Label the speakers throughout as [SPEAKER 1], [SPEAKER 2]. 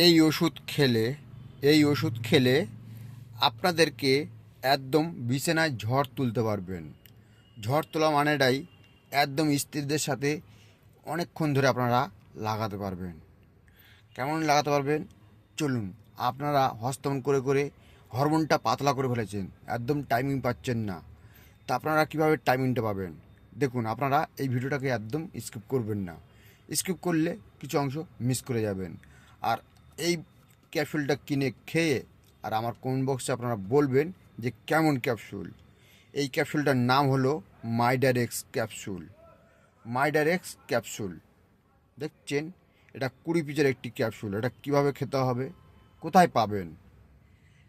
[SPEAKER 1] এই ওষুধ খেলে, এই ওষুধ খেলে আপনাদেরকে একদম বিছানায় ঝড় তুলতে পারবেন। ঝড় তোলা মানেটাই একদম স্ত্রীদের সাথে অনেকক্ষণ ধরে আপনারা লাগাতে পারবেন। কেমন লাগাতে পারবেন? চলুন, আপনারা হস্তমন করে করে হরমোনটা পাতলা করে ফেলেছেন, একদম টাইমিং পাচ্ছেন না। তা আপনারা কীভাবে টাইমিংটা পাবেন? দেখুন, আপনারা এই ভিডিওটাকে একদম স্কিপ করবেন না। স্কিপ করলে কিছু অংশ মিস করে যাবেন। আর এই ক্যাপসুলটা কিনে খেয়ে আর আমার কমেন্ট বক্সে আপনারা বলবেন যে কেমন ক্যাপসুল। এই ক্যাপসুলটার নাম হলো মাইডারেক্স ক্যাপসুল। মাইডারেক্স ক্যাপসুল। দেখছেন? এটা কুড়ি পিসের একটি ক্যাপসুল। এটা কীভাবে খেতে হবে? কোথায় পাবেন?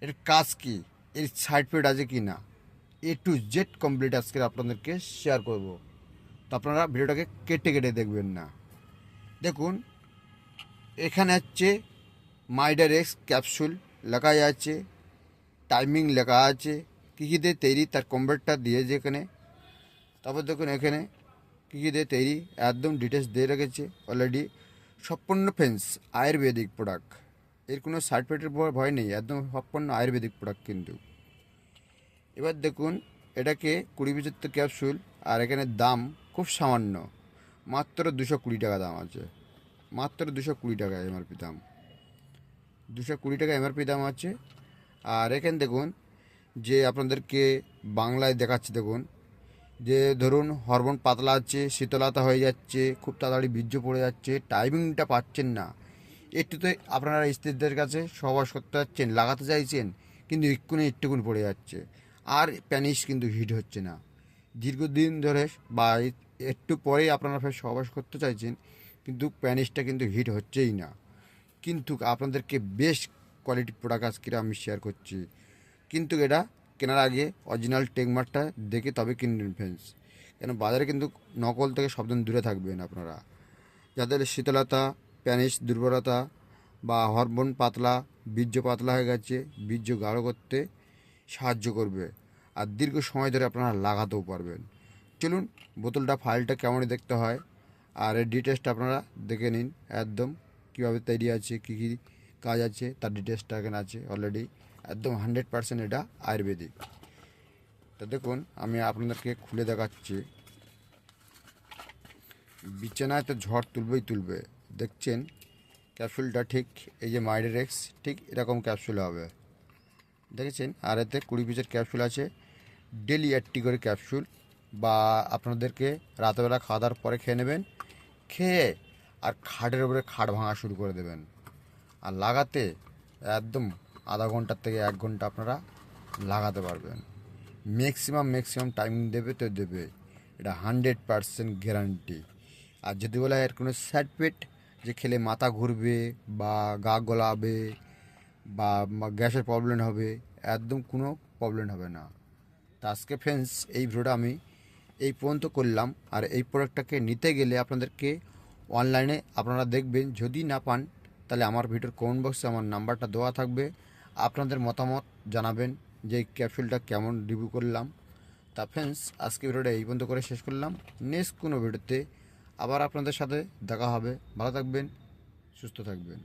[SPEAKER 1] এর কাজ কি? এর সাইড পেড আছে কি না? এ টু জেড কমপ্লিট আজকে আপনাদেরকে শেয়ার করব। তো আপনারা ভিডিওটাকে কেটে কেটে দেখবেন না। দেখুন, এখানে হচ্ছে মাইডার এক্স ক্যাপসুল লেখা আছে টাইমিং লেখা আছে, কী কী দিয়ে তৈরি তার কম্পিউটার দিয়েছে এখানে। তারপর দেখুন এখানে কী কী দিয়ে তৈরি, একদম ডিটেলস দিয়ে রেখেছে অলরেডি সম্পূর্ণ ফেন্স আয়ুর্বেদিক প্রোডাক্টের কোনো পেটের ভয় নেই, একদম সম্পূর্ণ আয়ুর্বেদিক প্রোডাক্ট কিন্তু। এবার দেখুন, এটাকে কুড়ি তো ক্যাপসুল, আর এখানে দাম খুব সামান্য। মাত্র দুশো কুড়ি টাকা দাম আছে। মাত্র দুশো কুড়ি টাকা এমআরপি দাম। দুশো কুড়ি টাকা এমআরপি দাম আছে। আর এখানে দেখুন, যে আপনাদেরকে বাংলায় দেখাচ্ছে দেখুন, যে ধরুন হরমোন পাতলা আছে, শীতলতা হয়ে যাচ্ছে, খুব তাড়াতাড়ি বীর্য পড়ে যাচ্ছে টাইমিংটা পাচ্ছেন না। একটুতে আপনারা স্ত্রীদের কাছে সহবাস করতে যাচ্ছেন, লাগাতে চাইছেন, কিন্তু এক্ষুনি একটুকুন পড়ে যাচ্ছে। আর প্যানিস কিন্তু হিট হচ্ছে না। দীর্ঘদিন ধরে বা একটু পরেই আপনারা ফের সহবাস করতে চাইছেন, কিন্তু প্যানিসটা কিন্তু হিট হচ্ছেই না। কিন্তু আপনাদেরকে বেশ কোয়ালিটি প্রোডাক্ট আজকে আমি শেয়ার করছি। কিন্তু এটা কেনার আগে অরিজিনাল টেকমার্কটা দেখে তবে কিনবেন ফ্রেন্ডস কেন বাজারে কিন্তু নকল থেকে সবদিন দূরে থাকবেন আপনারা। যাদের শীতলতা প্যানিস দুর্বলতা বা হরমোন পাতলা, বীর্য পাতলা হয়ে গেছে, বীর্য গাঢ় করতে সাহায্য করবে। আর দীর্ঘ সময় ধরে আপনারা লাগাতেও পারবেন। চলুন, বোতলটা ফাইলটা কেমন দেখতে হয়, আর এর ডিটেলসটা আপনারা দেখে নিন একদম কীভাবে তৈরি আছে, কী কী কাজ আছে, তার ডিটেলসটা এখানে আছে অলরেডি একদম হান্ড্রেড পার্সেন্ট এটা আয়ুর্বেদিক। তো দেখুন, আমি আপনাদেরকে খুলে দেখাচ্ছি। বিছানায় তো ঝড় তুলবেই তুলবে। দেখছেন? ক্যাপসুলটা ঠিক এই যে মাইডেরেক্স ঠিক এরকম ক্যাপসুল হবে। দেখেছেন? আর এতে কুড়ি পিসের ক্যাপসুল আছে। ডেলি একটি করে ক্যাপসুল বা আপনাদেরকে রাতেরবেলা খাওয়া দাওয়ার পরে খেয়ে নেবেন। খেয়ে আর খাটের উপরে খাট ভাঙা শুরু করে দেবেন। আর লাগাতে একদম আধা ঘণ্টার থেকে এক ঘণ্টা আপনারা লাগাতে পারবেন। ম্যাক্সিমাম ম্যাক্সিমাম টাইম দেবে তো দেবে। এটা হান্ড্রেড পারসেন্ট গ্যারান্টি আর যদি বলা এর কোনো সাইড পেট যে খেলে মাথা ঘুরবে বা গা গলাবে বা গ্যাসের প্রবলেম হবে, একদম কোনো প্রবলেম হবে না। তা আজকে ফ্রেন্ডস এই ভিডিওটা আমি এই পর্যন্ত করলাম। আর এই প্রোডাক্টটাকে নিতে গেলে আপনাদেরকে অনলাইনে আপনারা দেখবেন, যদি না পান, তাহলে আমার ভিডিওর কমেন্ট বক্সে আমার নাম্বারটা দেওয়া থাকবে। আপনাদের মতামত জানাবেন যে ক্যাপসুলটা কেমন রিভিউ করলাম। তা ফ্রেন্ডস আজকে ভিডিওটা এই পর্যন্ত করে শেষ করলাম। নেক্সট কোনো ভিডিওতে আবার আপনাদের সাথে দেখা হবে। ভালো থাকবেন, সুস্থ থাকবেন।